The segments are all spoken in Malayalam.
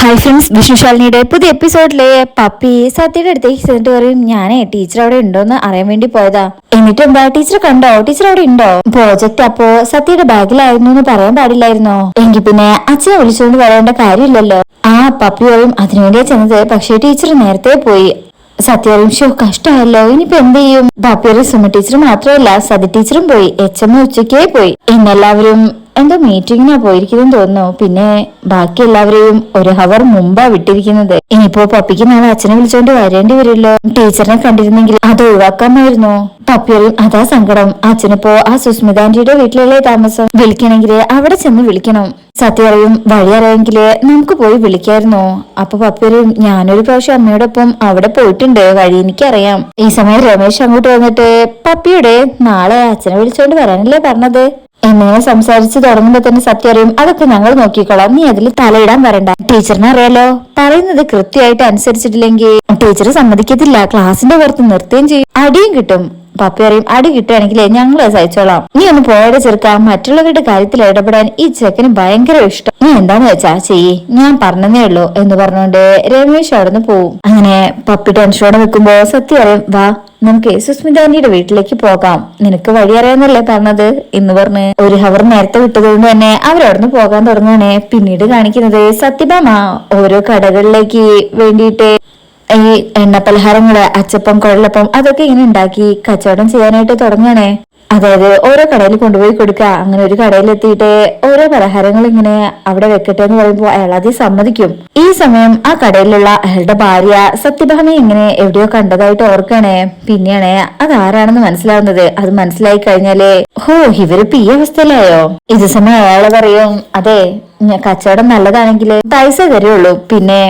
ഹായ് ഫ്രണ്ട്സ് വിഷ്ണുശാലിനിയുടെ പുതിയ എപ്പിസോഡിലെ പപ്പി സത്യയുടെ അടുത്തേക്ക് ചെന്നിട്ട് പറയും ഞാനേ ടീച്ചർ അവിടെ ഉണ്ടോന്ന് അറിയാൻ വേണ്ടി പോയതാ. എന്നിട്ട് എന്താ ടീച്ചർ കണ്ടോ? ടീച്ചർ അവിടെ ഉണ്ടോ? പ്രോജക്റ്റ് അപ്പോ സത്യയുടെ ബാഗിലായിരുന്നു എന്ന് പറയാൻ പാടില്ലായിരുന്നോ? എങ്കിൽ പിന്നെ അച്ഛനെ വിളിച്ചുകൊണ്ട് വരേണ്ട കാര്യമില്ലല്ലോ. ആ പപ്പി പറയും അതിനുവേണ്ടിയാ ചെന്നത് പക്ഷേ ടീച്ചർ നേരത്തെ പോയി. സത്യം ഷോ കഷ്ടമല്ലോ ഇനിയിപ്പോ എന്ത് ചെയ്യും? പപ്പിയുടെ സുമ ടീച്ചർ മാത്രമല്ല സതി ടീച്ചറും പോയി എച്ച് എം ഉച്ചക്കേ പോയി. ഇന്നെല്ലാവരും എന്തോ മീറ്റിങ്ങിനാ പോയിരിക്കുന്നെന്ന് തോന്നുന്നു. പിന്നെ ബാക്കി എല്ലാവരെയും ഒരു ഹവർ മുമ്പാ വിട്ടിരിക്കുന്നത്. ഇനിയിപ്പോ പപ്പിക്ക് നാളെ അച്ഛനെ വിളിച്ചോണ്ട് വരേണ്ടി വരുമല്ലോ. ടീച്ചറിനെ കണ്ടിരുന്നെങ്കിൽ അത് ഒഴിവാക്കാമായിരുന്നു. പപ്പിയും അതാ സങ്കടം. അച്ഛനിപ്പോ ആ സുസ്മിത ആന്റിയുടെ വീട്ടിലല്ലേ താമസം. വിളിക്കണമെങ്കിൽ അവിടെ ചെന്ന് വിളിക്കണം. സത്യ അറിയും വഴി അറിയെങ്കിൽ നമുക്ക് പോയി വിളിക്കായിരുന്നു. അപ്പൊ പപ്പിയും ഞാനൊരു പ്രാവശ്യം അമ്മയോടൊപ്പം അവിടെ പോയിട്ടുണ്ട്. വഴി എനിക്കറിയാം. ഈ സമയം രമേശ് അങ്ങോട്ട് വന്നിട്ട് പപ്പിയുടെ നാളെ അച്ഛനെ വിളിച്ചോണ്ട് വരാനല്ലേ പറഞ്ഞത്? എന്നിങ്ങനെ സംസാരിച്ചു തുടങ്ങുമ്പോ തന്നെ സത്യം അറിയും. അതൊക്കെ ഞങ്ങൾ നോക്കിക്കോളാം. നീ അതിൽ തലയിടാൻ വരണ്ട. ടീച്ചറിനെ അറിയാലോ? പറയുന്നത് കൃത്യമായിട്ട് അനുസരിച്ചിട്ടില്ലെങ്കിൽ ടീച്ചർ സമ്മതിക്കത്തില്ല. ക്ലാസിന്റെ പുറത്ത് നിർത്തുകയും ചെയ്യും. അടിയും കിട്ടും. പപ്പി പറയും അടി കിട്ടുകയാണെങ്കിലേ ഞങ്ങൾ സഹിച്ചോളാം. നീ ഒന്ന് പോയുടെ ചെറുക്കാം. മറ്റുള്ളവരുടെ കാര്യത്തിൽ ഇടപെടാൻ ഈ ചെക്കന് ഭയങ്കര ഇഷ്ടം. നീ എന്താന്ന് വെച്ചാ ചെയ്യ്. ഞാൻ പറഞ്ഞതേ ഉള്ളൂ എന്ന് പറഞ്ഞുകൊണ്ട് രമേശ് നിന്ന് പോവും. അങ്ങനെ പപ്പി ടെൻഷനോടെ നിൽക്കുമ്പോ സത്യം അറിയും വാ നമുക്ക് സുസ്മിതാന്റിയുടെ വീട്ടിലേക്ക് പോകാം. നിനക്ക് വഴി അറിയാന്നല്ലേ പറഞ്ഞത്? എന്ന് പറഞ്ഞ് ഒരു ഹവർ നേരത്തെ വിട്ടതുകൊണ്ട് തന്നെ അവരവിടുന്ന് പോകാൻ തുടങ്ങാണ് പിന്നീട് കാണിക്കുന്നത് സത്യഭാമ. ഓരോ കടകളിലേക്ക് വേണ്ടിയിട്ട് ഈ എണ്ണ പലഹാരങ്ങൾ അച്ചപ്പം കുഴലപ്പം അതൊക്കെ ഇങ്ങനെ ഉണ്ടാക്കി കച്ചവടം ചെയ്യാനായിട്ട് തുടങ്ങണേ അതായത് ഓരോ കടയിൽ കൊണ്ടുപോയി കൊടുക്കുക അങ്ങനെ ഒരു കടയിൽ എത്തിയിട്ട് ഓരോ പലഹാരങ്ങൾ ഇങ്ങനെ അവിടെ വെക്കട്ടെ എന്ന് പറയുമ്പോൾ അയാൾ അതി സമ്മതിക്കും. ഈ സമയം ആ കടയിലുള്ള അയാളുടെ ഭാര്യ സത്യഭാമയെ ഇങ്ങനെ എവിടെയോ കണ്ടതായിട്ട് ഓർക്കണേ. പിന്നെയാണ് അത് ആരാണെന്ന് മനസ്സിലാവുന്നത്. അത് മനസ്സിലായി കഴിഞ്ഞാലേ ഹോ ഇവരിപ്പോ ഈ അവസ്ഥയിലായോ? ഇത് സമയം അയാൾ പറയും അതെ കച്ചവടം നല്ലതാണെങ്കിൽ പൈസ തരുള്ളൂ. പിന്നെ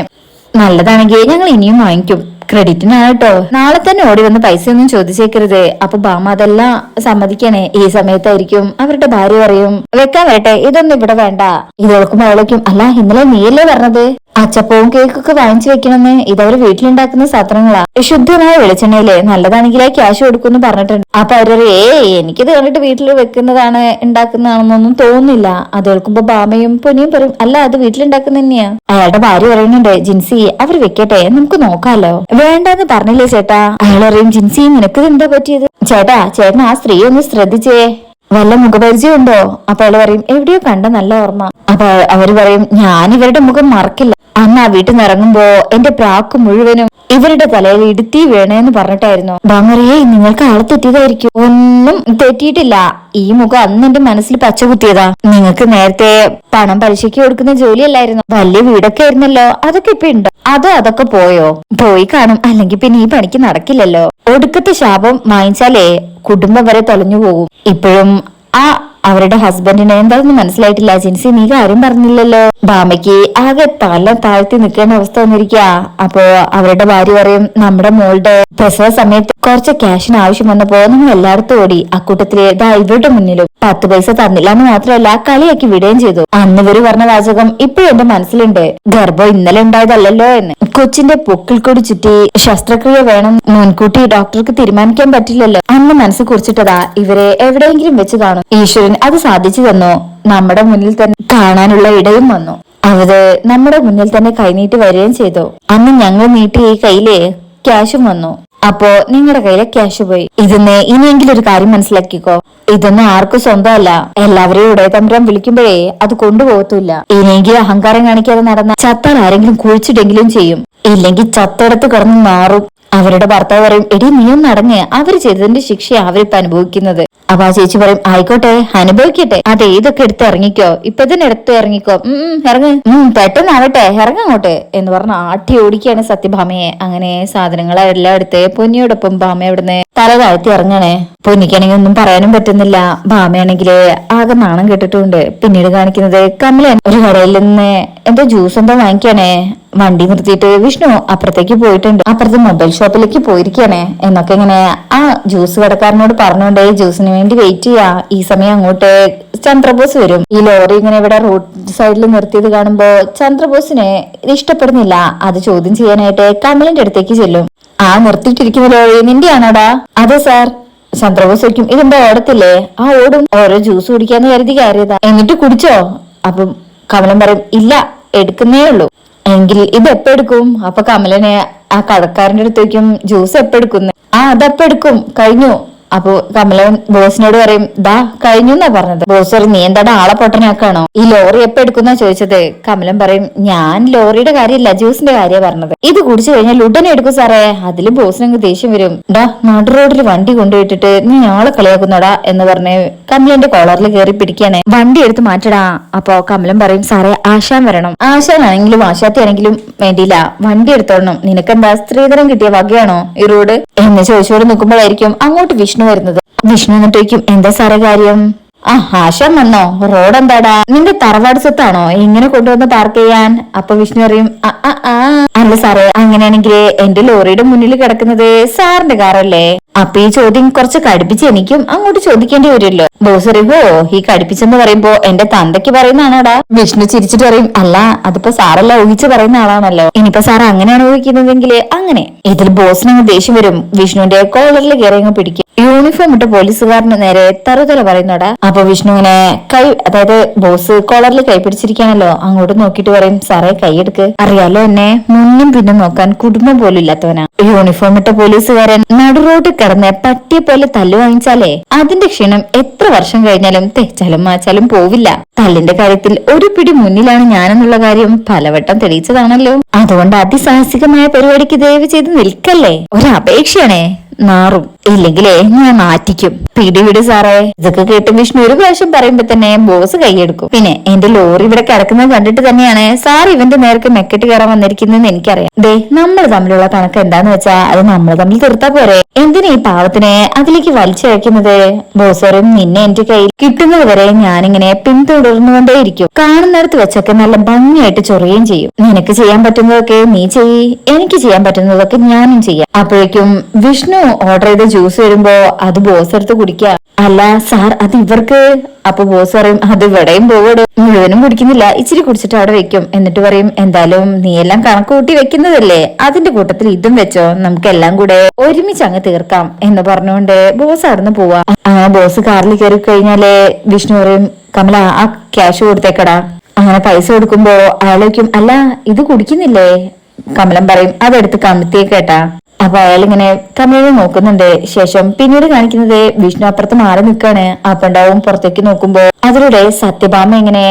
നല്ലതാണെങ്കിൽ ഞങ്ങൾ ഇനിയും വാങ്ങിക്കും. ക്രെഡിറ്റിനാണ് കേട്ടോ നാളെ തന്നെ ഓടി വന്ന് പൈസ ഒന്നും ചോദിച്ചേക്കരുത്. അപ്പൊ ബാമ അതെല്ലാം സമ്മതിക്കണേ. ഈ സമയത്തായിരിക്കും അവരുടെ ഭാര്യ പറയും വെക്കാൻ വരട്ടെ ഇതൊന്നും ഇവിടെ വേണ്ട. ഇതോൾക്കും അവളേക്കും അല്ല ഇന്നലെ നീയല്ലേ പറഞ്ഞത് അച്ചപ്പവും കേക്കൊക്കെ വാങ്ങിച്ചു വെക്കണമെന്ന് ഇതവര് വീട്ടിലുണ്ടാക്കുന്ന സാധനങ്ങളാ. ശുദ്ധമായ വെളിച്ചെണ്ണയിൽ നല്ലതാണെങ്കിലേ ക്യാഷ് കൊടുക്കുമെന്ന് പറഞ്ഞിട്ടുണ്ട്. അപ്പൊ അവർ ഏ എനിക്കിത് കണ്ടിട്ട് വീട്ടിൽ വെക്കുന്നതാണ് ഉണ്ടാക്കുന്നതാണെന്നൊന്നും തോന്നുന്നില്ല. അത് കേൾക്കുമ്പോ ബാമയും പൊനിയും പറയും അല്ല അത് വീട്ടിലുണ്ടാക്കുന്ന തന്നെയാ. അയാളുടെ ഭാര്യ പറയുന്നുണ്ട് ജിൻസി അവർ വെക്കട്ടെ നമുക്ക് നോക്കാലോ. വേണ്ടെന്ന് പറഞ്ഞില്ലേ ചേട്ടാ. അയാൾ പറയും ജിൻസി നിനക്ക് എന്താ പറ്റിയത്? ചേട്ടാ ചേട്ടൻ ആ സ്ത്രീ ഒന്ന് ശ്രദ്ധിച്ചേ. വല്ല മുഖപരിചയം ഉണ്ടോ അപ്പൊ അയാൾ പറയും എവിടെയോ കണ്ട നല്ല ഓർമ്മ. അപ്പൊ അവർ പറയും ഞാൻ ഇവരുടെ മുഖം മറക്കില്ല. അന്ന് ആ വീട്ടിൽ നിന്ന് ഇറങ്ങുമ്പോ എന്റെ പ്രാക്ക് മുഴുവനും ഇവരുടെ തലയിൽ ഇടുത്തി വേണേന്ന് പറഞ്ഞിട്ടായിരുന്നു. ബാമറിയെ നിങ്ങൾക്ക് ആളെ തെറ്റിയതായിരിക്കും. ഒന്നും തെറ്റിയിട്ടില്ല. ഈ മുഖം അന്ന് എന്റെ മനസ്സിൽ പച്ച കുത്തിയതാ. നിങ്ങൾക്ക് നേരത്തെ പണം പലിശയ്ക്ക് കൊടുക്കുന്ന ജോലിയല്ലായിരുന്നു. വലിയ വീടൊക്കെ ആയിരുന്നല്ലോ. അതൊക്കെ ഇപ്പൊ ഉണ്ടോ അതോ അതൊക്കെ പോയോ? പോയി കാണും. അല്ലെങ്കിൽ പിന്നെ ഈ പണിക്ക് നടക്കില്ലല്ലോ. ഒടുക്കത്തെ ശാപം വാങ്ങിച്ചാലേ കുടുംബം വരെ തൊലഞ്ഞു പോകും. ഇപ്പോഴും ആ അവരുടെ ഹസ്ബൻഡിനെ എന്താണെന്ന് മനസ്സിലായിട്ടില്ല. ജിൻസി നീ കാര്യം പറഞ്ഞില്ലല്ലോ. ബാമയ്ക്ക് ആകെ തല താഴ്ത്തി നിൽക്കേണ്ട അവസ്ഥ വന്നിരിക്കുക അപ്പോ അവരുടെ ഭാര്യ പറയും നമ്മുടെ മോളുടെ പ്രസവ സമയത്ത് കുറച്ച് ക്യാഷിന് ആവശ്യം വന്നപ്പോ നമ്മൾ എല്ലായിടത്തും ഓടി. അക്കൂട്ടത്തിൽ ദാ ഇവരുടെ മുന്നിലും. പത്ത് പൈസ തന്നില്ല എന്ന് മാത്രമല്ല കളിയാക്കി വിടുകയും ചെയ്തു. അന്ന് ഇവർ പറഞ്ഞ വാചകം ഇപ്പോഴും എന്റെ മനസ്സിലുണ്ട്. ഗർഭം ഇന്നലെ ഉണ്ടായതല്ലല്ലോ എന്ന്. കൊച്ചിന്റെ പൊക്കിൽ കൂടി ചുറ്റി ശസ്ത്രക്രിയ വേണം. മുൻകൂട്ടി ഡോക്ടർക്ക് തീരുമാനിക്കാൻ പറ്റില്ലല്ലോ. അന്ന് മനസ്സ് കുറിച്ചിട്ടതാ ഇവരെ എവിടെയെങ്കിലും വെച്ച് കാണും. ഈശ്വരൻ അത് സാധിച്ചു തന്നോ. നമ്മുടെ മുന്നിൽ തന്നെ കാണാനുള്ള ഇടയും വന്നു. അവർ നമ്മുടെ മുന്നിൽ തന്നെ കൈനീട്ടി വരികയും ചെയ്തു. അന്ന് ഞങ്ങൾ നീട്ടി ഈ കയ്യിലെ ക്യാഷും വന്നു. അപ്പോ നിങ്ങളുടെ കയ്യിലെ ക്യാഷ് പോയി. ഇതിന്ന് ഇനിയെങ്കിലും ഒരു കാര്യം മനസ്സിലാക്കിക്കോ. ഇതൊന്നും ആർക്കും സ്വന്തമല്ല. എല്ലാവരെയും ഇടയ തമ്പുരാൻ വിളിക്കുമ്പോഴേ അത് കൊണ്ടുപോകത്തില്ല ഇനിയെങ്കിലും അഹങ്കാരം കാണിക്കാതെ നടന്ന ചത്താൽ ആരെങ്കിലും കുഴിച്ചിട്ടെങ്കിലും ചെയ്യും. ഇല്ലെങ്കിൽ ചത്തെടുത്ത് കിടന്ന് മാറും. അവരുടെ ഭർത്താവ് പറയും എടി നീയും നടങ്ങ് അവർ ചെയ്തതിന്റെ ശിക്ഷ അവരിപ്പോ അനുഭവിക്കുന്നത്. അപ്പൊ ആ ചേച്ചി പറയും ആയിക്കോട്ടെ അനുഭവിക്കട്ടെ. അത് ഇതൊക്കെ എടുത്ത് ഇറങ്ങിക്കോ? ഇപ്പൊ തന്നെ എടുത്ത് ഇറങ്ങിക്കോ. ഇറങ്ങ്. ഉം പെട്ടെന്നാവട്ടെ ഇറങ്ങങ്ങോട്ടെ. എന്ന് പറഞ്ഞ ആട്ടി ഓടിക്കുകയാണ് സത്യഭാമയെ. അങ്ങനെ സാധനങ്ങളെല്ലാം എടുത്ത് പൊന്നിയോടൊപ്പം ഭാമ അവിടുന്ന് തല താഴ്ത്തി ഇറങ്ങണേ. പൊന്നിക്കാണെങ്കിൽ ഒന്നും പറയാനും പറ്റുന്നില്ല. ഭാമയാണെങ്കിൽ ആകെ നാണം കെട്ടിട്ടുണ്ട്. പിന്നീട് കാണിക്കുന്നത് കമലൻ ഒരു കടയിൽ നിന്ന് എന്തോ ജ്യൂസ് എന്തോ വാങ്ങിക്കണേ. വണ്ടി നിർത്തിയിട്ട് വിഷ്ണു അപ്പുറത്തേക്ക് പോയിട്ടുണ്ട്. അപ്പുറത്തെ മൊബൈൽ ഷോപ്പിലേക്ക് പോയിരിക്കണേ. എന്നൊക്കെ ഇങ്ങനെ ആ ജ്യൂസ് കടക്കാരനോട് പറഞ്ഞോണ്ടേ ജ്യൂസിന് വേണ്ടി വെയിറ്റ് ചെയ്യാ. ഈ സമയം അങ്ങോട്ട് ചന്ദ്രബോസ് വരും. ഈ ലോറി ഇങ്ങനെ ഇവിടെ റോഡ് സൈഡിൽ നിർത്തിയത് കാണുമ്പോ ചന്ദ്രബോസിനെ ഇഷ്ടപ്പെടുന്നില്ല. അത് ചോദ്യം ചെയ്യാനായിട്ട് കമലിന്റെ അടുത്തേക്ക് ചെല്ലും. ആ നിർത്തിയിട്ടിരിക്കുന്ന ലോറി നിന്റെ ആണോടാ അതെ സാർ ചന്ദ്രബോസ് വയ്ക്കും ഇതെന്താ ഓടത്തില്ലേ? ആ ഓടും. ഓരോ ജ്യൂസ് കുടിക്കാന്ന് കരുതി കയറിയതാ. എന്നിട്ട് കുടിച്ചോ? അപ്പം കമലം പറയും ഇല്ല എടുക്കുന്നേ ഉള്ളൂ. എങ്കിൽ ഇത് എപ്പോ എടുക്കും? അപ്പൊ കമലനെ ആ കടക്കാരന്റെ അടുത്തേക്കും ജ്യൂസ് എപ്പോ എടുക്കുന്നു? ആ അതെപ്പോ എടുക്കും? കഴിഞ്ഞു. അപ്പൊ കമല ബോസിനോട് പറയും ദാ കഴിഞ്ഞു എന്നാ പറഞ്ഞത്. ബോസ് പറയും നീ എന്താടാ ആളെ പൊട്ടനാക്കാണോ? ഈ ലോറി എപ്പോ എടുക്കുന്ന ചോദിച്ചത്. കമലം പറയും ഞാൻ ലോറിയുടെ കാര്യമല്ല ജ്യൂസിന്റെ കാര്യമാണ് പറഞ്ഞത്. ഇത് കുടിച്ചു കഴിഞ്ഞാൽ ഉടനെ എടുക്കും സാറേ. അതിലും ബോസിനങ്ങ് ദേഷ്യം വരും. ഡാ നാട് റോഡിൽ വണ്ടി കൊണ്ടുപോയിട്ടിട്ട് നീ ആളെ കളിയാക്കുന്നടാ എന്ന് പറഞ്ഞ് കമലന്റെ കോളറിൽ കയറി പിടിക്കാണ്. വണ്ടി എടുത്ത് മാറ്റടാ. അപ്പോ കമലം പറയും സാറേ ആശാൻ വരണം. ആശാനാണെങ്കിലും ആശാത്തി ആണെങ്കിലും വേണ്ടിയില്ല. വണ്ടി എടുത്തോളണം. നിനക്കെന്താ സ്ത്രീധനം കിട്ടിയ വകയാണോ ഈ റോഡ്? എന്ന് ചോദിച്ചോട് നിൽക്കുമ്പോഴായിരിക്കും അങ്ങോട്ട് വിഷ്ണു വരുന്നത്. വിഷ്ണു എന്നിട്ടേക്കും എന്താ സാറേ കാര്യം? ആ ആശം വന്നോ. റോഡ് എന്താടാ? നിന്റെ തറവാട് സ്വത്താണോ? ഇങ്ങനെ കൊണ്ടുവന്ന് പാർക്ക് ചെയ്യാൻ? അപ്പൊ വിഷ്ണു അറിയും "ആ, ആ, ആ. അല്ല സാറേ അങ്ങനെയാണെങ്കിൽ എന്റെ ലോറിയുടെ മുന്നിൽ കിടക്കുന്നത് സാറിന്റെ കാറല്ലേ? അപ്പൊ ഈ ചോദ്യം കുറച്ച് കടുപ്പിച്ച് എനിക്കും അങ്ങോട്ട് ചോദിക്കേണ്ടി വരുമല്ലോ. ബോസ് അറിയുമ്പോ ഈ കടുപ്പിച്ചെന്ന് പറയുമ്പോ എന്റെ തന്തയ്ക്ക് പറയുന്നതാണോടാ വിഷ്ണു ചിരിച്ചിട്ട് പറയും അല്ല അതിപ്പോ സാറല്ല ഊഹിച്ച് പറയുന്ന ആളാണല്ലോ. ഇനിയിപ്പോ സാർ അങ്ങനെയാണ് ഊഹിക്കുന്നതെങ്കിൽ അങ്ങനെ. ഇതിൽ ബോസിന് അങ്ങ് ദേഷ്യം വരും. വിഷ്ണുവിന്റെ കോളറിൽ കയറി അങ്ങ് പിടിക്കും. യൂണിഫോം ഇട്ട പോലീസുകാരന് നേരെ തറുതല പറയുന്നടാ. അപ്പൊ വിഷ്ണു ഇങ്ങനെ കൈ അതായത് ബോസ് കോളറിൽ കൈ പിടിച്ചിരിക്കാണല്ലോ അങ്ങോട്ട് നോക്കിട്ട് പറയും സാറേ കൈയെടുക്ക് അറിയാലോ എന്നെ? മുന്നും പിന്നും നോക്കാൻ കുടുംബം പോലും ഇല്ലാത്തവനാ. യൂണിഫോം ഇട്ട പോലീസുകാരൻ നടുറോട്ട് കിടന്ന് പട്ടിയെ പോലെ തല്ലു വാങ്ങിച്ചാലേ? അതിന്റെ ക്ഷീണം എത്ര വർഷം കഴിഞ്ഞാലും തെച്ചാലും മാച്ചാലും പോവില്ല. തല്ലിന്റെ കാര്യത്തിൽ ഒരു പിടി മുന്നിലാണ് ഞാനെന്നുള്ള കാര്യം പലവട്ടം തെളിയിച്ചതാണല്ലോ. അതുകൊണ്ട് അതിസാഹസികമായ പരിപാടിക്ക് ദയവ് ചെയ്ത് നിൽക്കല്ലേ? ഒരപേക്ഷയാണേ. നാറും. ഇല്ലെങ്കിലേ ഞാൻ മാറ്റിക്കും. പിടിവിട് സാറേ. ഇതൊക്കെ കേട്ട് വിഷ്ണു ഒരു പ്രാവശ്യം പറയുമ്പോ തന്നെ ബോസ് കൈയെടുക്കും. പിന്നെ എന്റെ ലോറി ഇവിടെ കിടക്കുന്നത് കണ്ടിട്ട് തന്നെയാണ് സാർ ഇവന്റെ നേർക്ക് മെക്കെട്ട് കയറാൻ വന്നിരിക്കുന്നതെന്ന് എനിക്കറിയാം. ദേ നമ്മൾ തമ്മിലുള്ള കണക്ക് എന്താന്ന് വെച്ചാ അത് നമ്മൾ തമ്മിൽ തീർത്താ പോരെ. എന്തിനാ ഈ പാവത്തിനെ അതിലേക്ക് വലിച്ചയക്കുന്നത് ബോസ് പറയും നിന്നെ എന്റെ കയ്യിൽ കിട്ടുന്നത് വരെ ഞാനിങ്ങനെ പിന്തുടർന്നുകൊണ്ടേയിരിക്കും. കാണുന്നിടത്ത് വെച്ചൊക്കെ നല്ല ഭംഗിയായിട്ട് ചൊറിയുകയും ചെയ്യും. നിനക്ക് ചെയ്യാൻ പറ്റുന്നതൊക്കെ നീ ചെയ്യ്. എനിക്ക് ചെയ്യാൻ പറ്റുന്നതൊക്കെ ഞാനും ചെയ്യാം. അപ്പോഴേക്കും വിഷ്ണു ഓർഡർ ചെയ്ത ജ്യൂസ് വരുമ്പോ അത് ബോസ് എടുത്ത് കുടിക്കുക അല്ല സാർ അത് ഇവർക്ക്? അപ്പൊ ബോസ് പറയും അത് ഇവിടെയും പോകട് മുഴുവനും കുടിക്കുന്നില്ല. ഇച്ചിരി കുടിച്ചിട്ട് അവിടെ വെക്കും. എന്നിട്ട് പറയും എന്തായാലും നീ എല്ലാം കണക്ക് കൂട്ടി വെക്കുന്നതല്ലേ? അതിന്റെ കൂട്ടത്തിൽ ഇതും വെച്ചോ. നമുക്ക് എല്ലാം കൂടെ ഒരുമിച്ച് അങ്ങ് തീർക്കാം. എന്ന് പറഞ്ഞുകൊണ്ട് ബോസ് അവിടുന്ന് പോവാ. ആ ബോസ് കാറിൽ കയറി കഴിഞ്ഞാൽ വിഷ്ണു പറയും കമല ആ ക്യാഷ് കൊടുത്തേക്കടാ. അങ്ങനെ പൈസ കൊടുക്കുമ്പോ അയാളേക്കും അല്ല ഇത് കുടിക്കുന്നില്ലേ? കമലം പറയും അതെടുത്ത് കമത്തിയേക്കേട്ടാ അപ്പൊ അയാൾ ഇങ്ങനെ കമലിനെ നോക്കുന്നുണ്ട്. ശേഷം പിന്നീട് കാണിക്കുന്നത് വിഷ്ണു അപ്പുറത്ത് മാറി നിൽക്കാണ് അപ്പണ്ടാവും പുറത്തേക്ക് നോക്കുമ്പോ അതിലൂടെ സത്യഭാമ ഇങ്ങനെ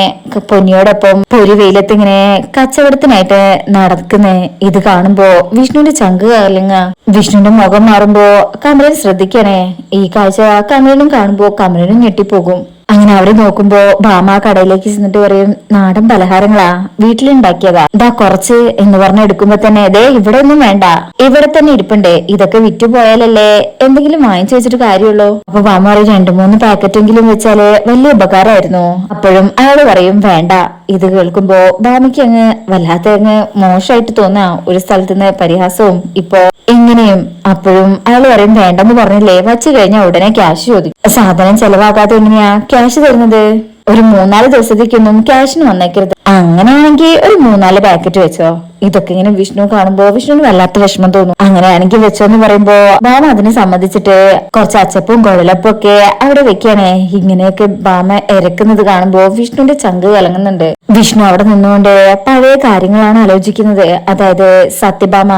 പൊന്നിയോടൊപ്പം പൊരി വെയിലത്ത് ഇങ്ങനെ കച്ചവടത്തിനായിട്ട് നടക്കുന്നേ. ഇത് കാണുമ്പോ വിഷ്ണുവിന്റെ ചങ്ക് കലങ്ങ വിഷ്ണുവിന്റെ മുഖം മാറുമ്പോ കമലൻ ശ്രദ്ധിക്കണേ. ഈ കാഴ്ച കമലനും കാണുമ്പോ കമലനും ഞെട്ടിപ്പോകും. അങ്ങനെ അവർ നോക്കുമ്പോ ഭാമ കടയിലേക്ക് ചെന്നിട്ട് പറയും നാടൻ പലഹാരങ്ങളാ വീട്ടിലുണ്ടാക്കിയതാ. ഇതാ കുറച്ച് എന്ന് പറഞ്ഞ എടുക്കുമ്പോ തന്നെ ദേ ഇവിടെ ഒന്നും വേണ്ട. ഇവിടെ തന്നെ ഇരിപ്പണ്ടേ. ഇതൊക്കെ വിറ്റു പോയാലല്ലേ എന്തെങ്കിലും വാങ്ങിച്ചു വെച്ചിട്ട് കാര്യമുള്ളൂ. അപ്പൊ ഭാമ പറയും രണ്ടു മൂന്ന് പാക്കറ്റെങ്കിലും വെച്ചാൽ വലിയ ഉപകാരമായിരുന്നു അപ്പോഴും അയാൾ പറയും വേണ്ട. ഇത് കേൾക്കുമ്പോ ഭാമയ്ക്ക് അങ്ങ് വല്ലാത്ത അങ്ങ് മോശമായിട്ട് തോന്നാ ഒരു സ്ഥലത്ത് നിന്ന് പരിഹാസവും. ഇപ്പോ ഇങ്ങനെയും അപ്പോഴും അയാൾ പറയും വേണ്ടെന്ന് പറഞ്ഞില്ലേ വച്ചു കഴിഞ്ഞാൽ ഉടനെ ക്യാഷ് ചോദിക്കും. സാധനം ചെലവാകാതെ എങ്ങനെയാ ക്യാഷ് തരുന്നത്? ഒരു മൂന്നാൽ ദിവസത്തേക്കൊന്നും ക്യാഷിന് വന്നേക്കരുത്. അങ്ങനെയാണെങ്കിൽ ഒരു മൂന്നാൽ പാക്കറ്റ് വെച്ചോ. ഇതൊക്കെ ഇങ്ങനെ വിഷ്ണു കാണുമ്പോ വിഷ്ണുവിന് വല്ലാത്ത വിഷമം തോന്നും. അങ്ങനെയാണെങ്കിൽ വെച്ചെന്ന് പറയുമ്പോ ബാമ അതിനെ സംബന്ധിച്ചിട്ട് കുറച്ച് അച്ചപ്പും കുഴലപ്പും ഒക്കെ അവിടെ വെക്കുകയാണേ ഇങ്ങനെയൊക്കെ ബാമ ഇരക്കുന്നത് കാണുമ്പോ വിഷ്ണുവിന്റെ ചങ്ക് കലങ്ങുന്നുണ്ട്. വിഷ്ണു അവിടെ നിന്നുകൊണ്ട് പഴയ കാര്യങ്ങളാണ് ആലോചിക്കുന്നത്. അതായത് സത്യഭാമ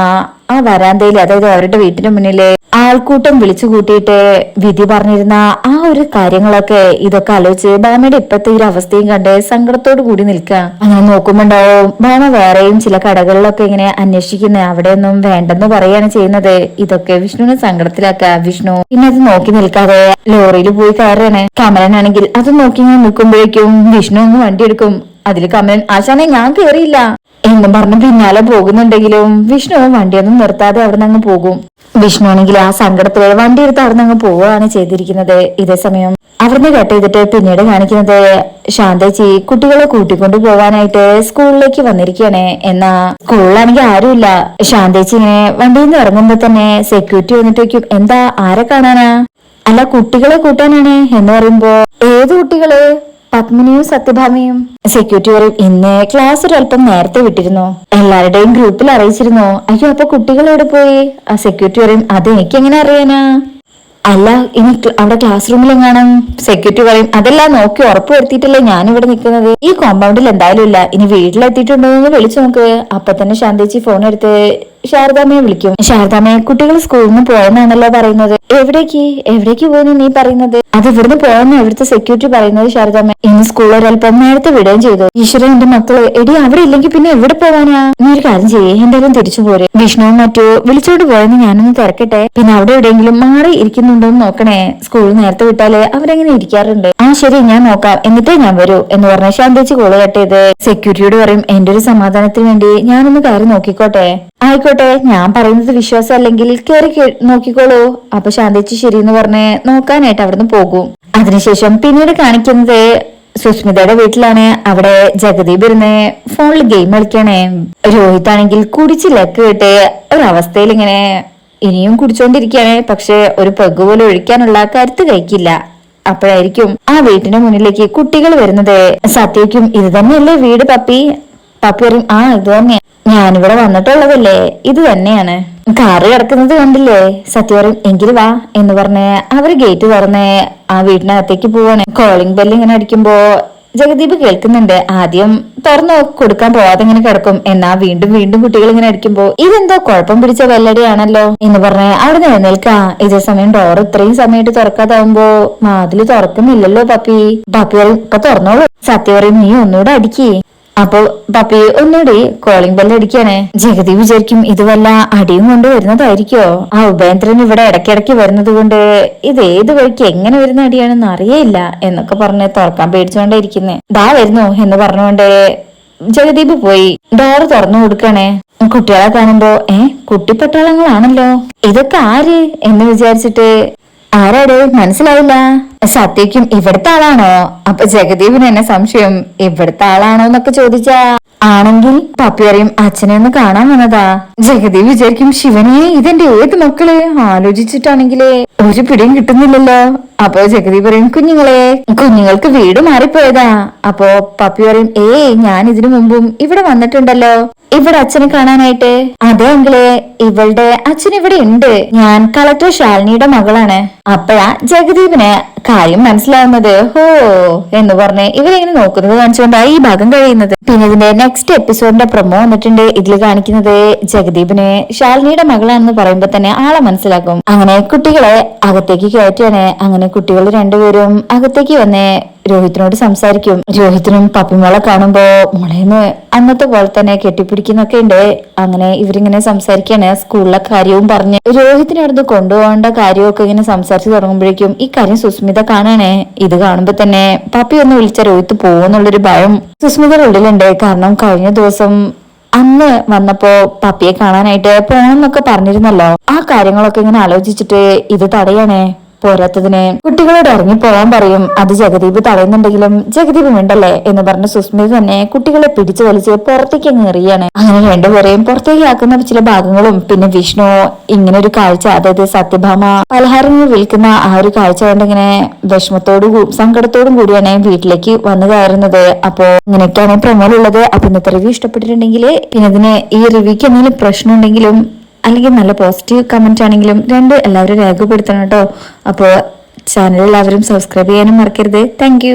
ആ വരാന്തയിൽ അതായത് അവരുടെ വീട്ടിന് മുന്നിലെ ആൾക്കൂട്ടം വിളിച്ചു കൂട്ടിയിട്ട് വിധി പറഞ്ഞിരുന്ന ആ ഒരു കാര്യങ്ങളൊക്കെ ഇതൊക്കെ ആലോചിച്ച് ബാമയുടെ ഇപ്പത്തെ ഒരു അവസ്ഥയും കണ്ട് സങ്കടത്തോട് കൂടി നിൽക്കുക അങ്ങനെ നോക്കുമ്പോണ്ടാവും ബാമ വേറെയും ചില കടകളിലൊക്കെ ഇങ്ങനെ അന്വേഷിക്കുന്ന അവിടെയൊന്നും വേണ്ടെന്ന് പറയാണ് ചെയ്യുന്നത്. ഇതൊക്കെ വിഷ്ണുവിനെ സങ്കടത്തിലാക്കുക വിഷ്ണു പിന്നെ അത് നോക്കി നിൽക്കാതെ ലോറിയിൽ പോയി കയറാണ് കമലനാണെങ്കിൽ അത് നോക്കി ഇങ്ങനെ നിൽക്കുമ്പോഴേക്കും വിഷ്ണു ഒന്ന് വണ്ടി എടുക്കും. അതിൽ കമലൻ ആശാനെ ഞാൻ കയറിയില്ല എന്നും പറഞ്ഞ് പിന്നാലെ പോകുന്നുണ്ടെങ്കിലും വിഷ്ണു വണ്ടിയൊന്നും നിർത്താതെ അവിടെ നിന്ന് പോകും. വിഷ്ണു ആണെങ്കിൽ ആ സങ്കടത്തിൽ വണ്ടി എടുത്ത് അവിടെ നിന്ന് പോവുകയാണ് ചെയ്തിരിക്കുന്നത്. ഇതേ സമയം അവിടുന്ന് കട്ട് ചെയ്തിട്ട് പിന്നീട് കാണിക്കുന്നത് ശാന്തേച്ചി കുട്ടികളെ കൂട്ടിക്കൊണ്ടു പോവാനായിട്ട് സ്കൂളിലേക്ക് വന്നിരിക്കുകയാണ്. എന്നാ സ്കൂളിലാണെങ്കിൽ ആരുമില്ല. ശാന്തേച്ചി ഇങ്ങനെ വണ്ടിയിൽ നിന്ന് ഇറങ്ങുമ്പോ തന്നെ സെക്യൂരിറ്റി വന്നിട്ട് വയ്ക്കും. എന്താ ആരെ കാണാനാ? അല്ല കുട്ടികളെ കൂട്ടാനാണ് എന്ന് പറയുമ്പോ ഏത് കുട്ടികൾ? പത്മിനിയും സത്യഭാമയും. സെക്യൂരിറ്റി പറയും ഇന്ന് ക്ലാസ് ഒരല്പം നേരത്തെ വിട്ടിരുന്നു. എല്ലാവരുടെയും ഗ്രൂപ്പിൽ അറിയിച്ചിരുന്നു. അയ്യോ അപ്പൊ കുട്ടികൾ എവിടെ പോയി? ആ സെക്യൂരിറ്റി പറയും അത് എനിക്ക് എങ്ങനെ അറിയാനാ? അല്ല ഇനി അവിടെ ക്ലാസ് റൂമിൽ എങ്ങാനും സെക്യൂരിറ്റി പറയും അതെല്ലാം നോക്കി ഉറപ്പ് വരുത്തിയിട്ടല്ലേ ഞാൻ ഇവിടെ നിൽക്കുന്നത്? ഈ കോമ്പൗണ്ടിൽ എന്തായാലും ഇല്ല. ഇനി വീട്ടിലെത്തിയിട്ടുണ്ടോ എന്ന് വിളിച്ചു നോക്ക്. അപ്പൊ തന്നെ ശാന്തിച്ചി ഫോൺ എടുത്ത് ശാരദാമ്മയെ വിളിക്കും. ശാരദാമ്മയെ കുട്ടികൾ സ്കൂളിൽ നിന്ന് പോയെന്നാണല്ലോ പറയുന്നത്. എവിടേക്ക്? എവിടേക്ക് പോയെന്ന് നീ പറയുന്നത്? അത് ഇവിടുന്ന് പോയെന്ന് ഇവിടുത്തെ സെക്യൂരിറ്റി പറയുന്നത് ശാരദാമ്മ. ഇന്ന് സ്കൂളിൽ ഒരല്പം നേരത്തെ വിടുകയും ചെയ്തു. ഈശ്വരൻ എന്റെ മക്കൾ എടി അവിടെ ഇല്ലെങ്കിൽ പിന്നെ എവിടെ പോവാനാ? നീ ഒരു കാര്യം ചെയ്യേ എന്തായാലും തിരിച്ചു പോരെ. വിഷ്ണുവും മറ്റു വിളിച്ചോണ്ട് പോയെന്ന് ഞാനൊന്ന് തിരക്കട്ടെ. പിന്നെ അവിടെ എവിടെയെങ്കിലും മാറി ഇരിക്കുന്നുണ്ടോ എന്ന് നോക്കണേ. സ്കൂളിൽ നേരത്തെ വിട്ടാൽ അവരെങ്ങനെ ഇരിക്കാറുണ്ട്? ആ ശരി ഞാൻ നോക്കാം. എന്നിട്ടേ ഞാൻ വരൂ എന്ന് പറഞ്ഞ ശാന്തിച്ച് കോൾ കട്ട് ചെയ്ത് സെക്യൂരിറ്റിയോട് പറയും എന്റെ ഒരു സമാധാനത്തിന് വേണ്ടി ഞാനൊന്ന് കാര്യം നോക്കിക്കോട്ടെ. ആയിക്കോട്ടെ ഞാൻ പറയുന്നത് വിശ്വാസം അല്ലെങ്കിൽ കയറി നോക്കിക്കോളൂ. അപ്പൊ ശാന്തിച്ച് ശരിയെന്ന് പറഞ്ഞ് നോക്കാനായിട്ട് അവിടുന്ന് പോകും. അതിനുശേഷം പിന്നീട് കാണിക്കുന്നത് സുസ്മിതയുടെ വീട്ടിലാണ്. അവിടെ ജഗദീപ് ഇരുന്ന് ഫോണിൽ ഗെയിം കളിക്കണേ. രോഹിത് ആണെങ്കിൽ കുടിച്ച് ലക്ക് കിട്ട് ഒരവസ്ഥയിൽ ഇങ്ങനെ ഇനിയും കുടിച്ചോണ്ടിരിക്കുകയാണ്. പക്ഷെ ഒരു പെഗ് പോലും ഒഴിക്കാനുള്ള കരുത്ത് കഴിക്കില്ല. അപ്പോഴായിരിക്കും ആ വീട്ടിന്റെ മുന്നിലേക്ക് കുട്ടികൾ വരുന്നത്. സത്യക്കും ഇത് തന്നെയല്ലേ വീട് പപ്പി? പപ്പി പറയും ആ ഇത് തന്നെയാ ഞാനിവിടെ വന്നിട്ടുള്ളതല്ലേ? ഇത് തന്നെയാണ്. കാറ് കിടക്കുന്നത് കണ്ടില്ലേ? സത്യ പറയും എങ്കിൽ വാ എന്ന് പറഞ്ഞ് അവർ ഗേറ്റ് തുറന്ന് ആ വീട്ടിനകത്തേക്ക് പോവാണ്. കോളിംഗ് ബെല്ല് ഇങ്ങനെ അടിക്കുമ്പോ ജഗദീപ് കേൾക്കുന്നുണ്ട്. ആദ്യം തുറന്നു കൊടുക്കാൻ പോവാതെ ഇങ്ങനെ കിടക്കും. എന്നാ വീണ്ടും വീണ്ടും കുട്ടികൾ ഇങ്ങനെ അടിക്കുമ്പോ ഇതെന്തോ കുഴപ്പം പിടിച്ച വെല്ലടിയാണല്ലോ എന്ന് പറഞ്ഞ് അവിടെ നിലനിൽക്കാ. ഇതേ സമയം ഡോർ ഇത്രയും സമയത്ത് തുറക്കാതാവുമ്പോ മാതിൽ തുറക്കുന്നില്ലല്ലോ പപ്പി. പപ്പി ഇപ്പൊ തുറന്നോളൂ. സത്യ പറയും നീ ഒന്നുകൂടെ അടിക്കേ. അപ്പൊ പപ്പി ഒന്നുകൂടി കോളിംഗ് ബെല്ല് അടിക്കാണ് ജഗതി വിചാരിക്കും ഇത് വല്ല അടിയും കൊണ്ട് വരുന്നതായിരിക്കോ? ആ ഉപേന്ദ്രൻ ഇവിടെ ഇടയ്ക്കിടയ്ക്ക് വരുന്നത് കൊണ്ട് ഇത് ഏത് വഴിക്ക് എങ്ങനെ വരുന്ന അടിയാണെന്ന് അറിയയില്ല എന്നൊക്കെ പറഞ്ഞ് തുറക്കാൻ പേടിച്ചുകൊണ്ടേ ഇരിക്കുന്നേ ദാ വരുന്നു എന്ന് പറഞ്ഞുകൊണ്ട് ജഗദീപ് പോയി. ഡോറ് തുറന്നു കൊടുക്കണേ. കുട്ടികളെ കാണുമ്പോ ഏ കുട്ടിപ്പട്ടാളങ്ങളാണല്ലോ ഇതൊക്കെ ആര്? എന്ന് വിചാരിച്ചിട്ട് ആരാട് മനസ്സിലായില്ല. സത്യക്കും ഇവിടുത്തെ ആളാണോ? അപ്പൊ ജഗദീപിന് എന്നെ സംശയം ഇവിടുത്തെ ആളാണോ എന്നൊക്കെ ചോദിച്ചാ. ആണെങ്കിൽ പപ്പി പറയും അച്ഛനെ ഒന്ന് കാണാൻ വന്നതാ. ജഗദീപ് വിചാരിക്കും ശിവനെ ഇതെന്റെ ഏത് മക്കൾ? ആലോചിച്ചിട്ടാണെങ്കിലേ ഒരു പിടിയും കിട്ടുന്നില്ലല്ലോ. അപ്പൊ ജഗതി പറയും കുഞ്ഞുങ്ങളെ കുഞ്ഞുങ്ങൾക്ക് വീട് മാറിപ്പോയതാ. അപ്പോ പപ്പി പറയും ഏയ് ഞാൻ ഇതിനു മുമ്പും ഇവിടെ വന്നിട്ടുണ്ടല്ലോ. ഇവിടെ അച്ഛനെ കാണാനായിട്ട്. അതെ അങ്കിളെ ഇവളുടെ അച്ഛൻ ഇവിടെ ഉണ്ട്. ഞാൻ കളക്ടർ ശാലിനിയുടെ മകളാണ്. അപ്പഴാ ജഗദീപിന് കാര്യം മനസ്സിലാവുന്നത്. ഹോ എന്ന് പറഞ്ഞ് ഇവരെങ്ങനെ നോക്കുന്നത് കാണിച്ചുകൊണ്ടാണ് ഈ ഭാഗം കഴിയുന്നത്. പിന്നെ ഇതിന്റെ നെക്സ്റ്റ് എപ്പിസോഡിന്റെ പ്രൊമോ വന്നിട്ടുണ്ട്. ഇതിൽ കാണിക്കുന്നത് ജഗദീപിന് ശാലിനിയുടെ മകളാണെന്ന് പറയുമ്പോ തന്നെ ആളെ മനസ്സിലാക്കും. അങ്ങനെ കുട്ടികളെ അകത്തേക്ക് കയറ്റാണ് അങ്ങനെ കുട്ടികൾ രണ്ടുപേരും അകത്തേക്ക് വന്ന് രോഹിത്തിനോട് സംസാരിക്കും. രോഹിത്തിനും പപ്പിമോളെ കാണുമ്പോ മോളേന്ന് അന്നത്തെ പോലെ തന്നെ കെട്ടിപ്പിടിക്കുന്നൊക്കെ ഉണ്ട്. അങ്ങനെ ഇവരിങ്ങനെ സംസാരിക്കാണ് സ്കൂളിലെ കാര്യവും പറഞ്ഞ്. രോഹിത്തിനെ അവിടുന്ന് കൊണ്ടുപോകേണ്ട കാര്യമൊക്കെ ഇങ്ങനെ സംസാരിച്ചു തുടങ്ങുമ്പോഴേക്കും ഈ കാര്യം സുസ്മിത കാണാണേ. ഇത് കാണുമ്പോ തന്നെ പപ്പി ഒന്ന് വിളിച്ച രോഹിത്ത് പോകുന്നുള്ളൊരു ഭയം സുസ്മിതയുടെ ഉള്ളിലുണ്ട് കാരണം കഴിഞ്ഞ ദിവസം അന്ന് വന്നപ്പോ പപ്പിയെ കാണാനായിട്ട് പോണെന്നൊക്കെ പറഞ്ഞിരുന്നല്ലോ. ആ കാര്യങ്ങളൊക്കെ ഇങ്ങനെ ആലോചിച്ചിട്ട് ഇത് തടയണേ. പോരാത്തതിന് കുട്ടികളോട് ഇറങ്ങി പോവാൻ പറയും. അത് ജഗദീപ് തടയുന്നുണ്ടെങ്കിലും ജഗദീപ് വേണ്ടല്ലേ എന്ന് പറഞ്ഞ സുസ്മിത തന്നെ കുട്ടികളെ പിടിച്ചു വലിച്ച് പുറത്തേക്ക് അങ്ങ് എറിയാണ്. അങ്ങനെ രണ്ടുപേരെയും പുറത്തേക്ക് ആക്കുന്ന ചില ഭാഗങ്ങളും പിന്നെ വിഷ്ണു ഇങ്ങനെ ഒരു കാഴ്ച അതായത് സത്യഭാമ പലഹാരങ്ങൾ വിൽക്കുന്ന ആ ഒരു കാഴ്ച കണ്ടിങ്ങനെ വിഷമത്തോടും സങ്കടത്തോടും കൂടിയാണ് വീട്ടിലേക്ക് വന്നു അപ്പോ ഇങ്ങനെയൊക്കെയാണ് പ്രമോലുള്ളത് അപ്പൊ ഇന്നത്തെ റിവ്യൂ ഇഷ്ടപ്പെട്ടിട്ടുണ്ടെങ്കിൽ പിന്നെ ഇതിന് ഈ റിവ്യൂക്ക് എന്തെങ്കിലും പ്രശ്നം ഉണ്ടെങ്കിലും അല്ലെങ്കിൽ നല്ല പോസിറ്റീവ് കമന്റ് ആണെങ്കിലും രണ്ട് എല്ലാവരും രേഖപ്പെടുത്തണം കേട്ടോ. അപ്പോൾ ചാനൽ എല്ലാവരും സബ്സ്ക്രൈബ് ചെയ്യാനും മറക്കരുത്. താങ്ക്